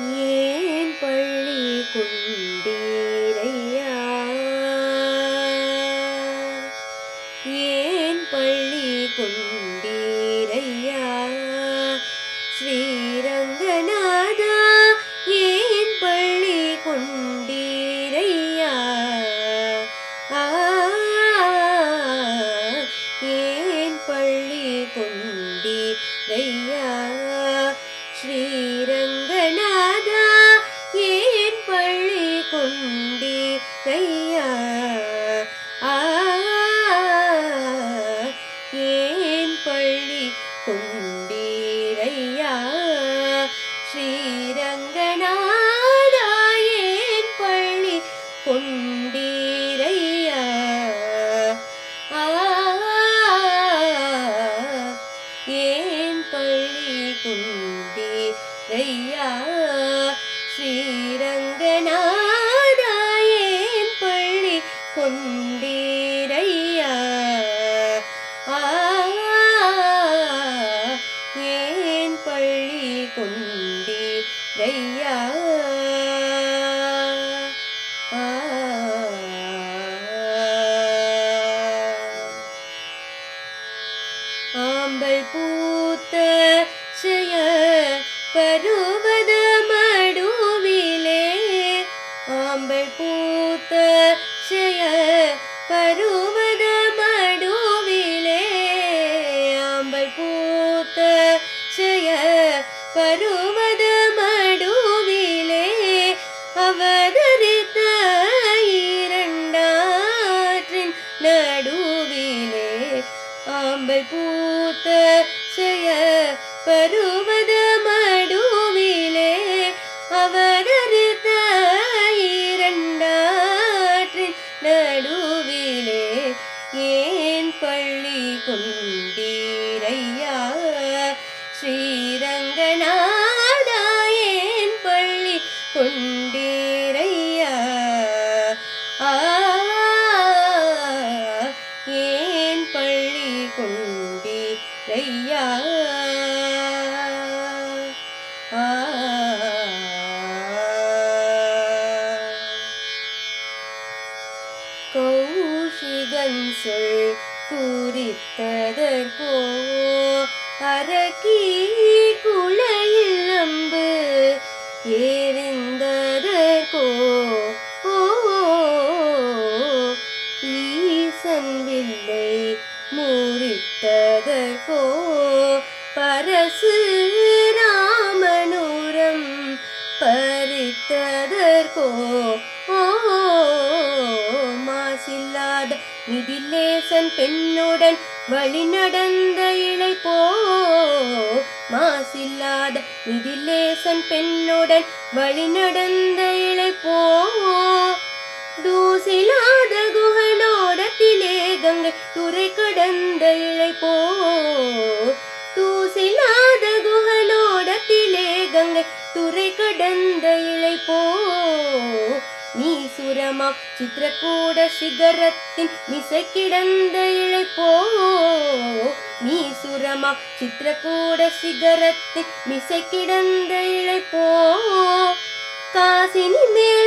ஏன் பள்ளி கொண்டீரையா? ஏன் பள்ளி கொண்டீரையா? ஸ்ரீரங்கநாதா ஏன் பள்ளி கொண்டீரையா? ஏன் பள்ளி கொண்டீரையா? ஸ்ரீரங்கநாதா பள்ளி கொண்டீரையா ஏன் பள்ளி கொண்டீரையா ஸ்ரீரங்கநாதா பள்ளி பள்ளி கொண்டீரையா ஆ, ஆம்பல் பூத்த ಬರುವ கொண்டீரையா கௌஷிகன் சொல் குறித்ததற்கோ அரக்கி குளையில் அம்பு ஏறிந்ததற்கோ ஈசன் வில்லை முறித்ததற்கோ பரசு ராமனூரம் பறித்ததற்கோ? ஓ மாசில்லாத நிதிலேசன் பெண்ணுடன் வழி நடந்த இழை போ மாசில்லாத நிதிலேசன் பெண்ணுடன் வழி நடந்த இழை போ தூசிலாத துறை கடந்த இழை தூசிலாத குகலோடத்திலே கங்கை துறை கடந்த இழை போ நீ சுரமா சித்திரக்கூட சிகரத்தின் மிசை கிடந்த இழை போ நீ சுரமா சித்திரக்கூட சிகரத்தின் மிசை கிடந்த இழை போ காசினி மேல்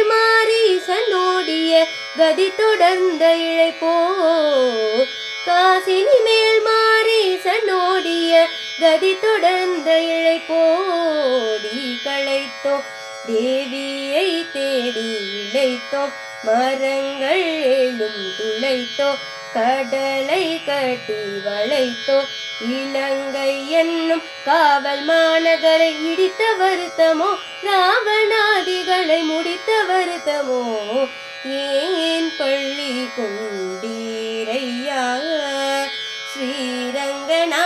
கதி தொடர்ந்த இழைப்போ? காசினி மேல் மாரீசனோடிய கதி தொடர்ந்த இழைப்போடி களைத்தோ தேவியை தேடி இழைத்தோம் மரங்கள் எழும் துளைத்தோ கடலை கட்டி வளைத்தோ இலங்கை என்னும் காவல் மாநகரை இடித்த வருத்தமோ ராவணாதிகளை முடித்த வருத்தமோ ஏன் பள்ளி கொண்டீரையா ஸ்ரீரங்கனா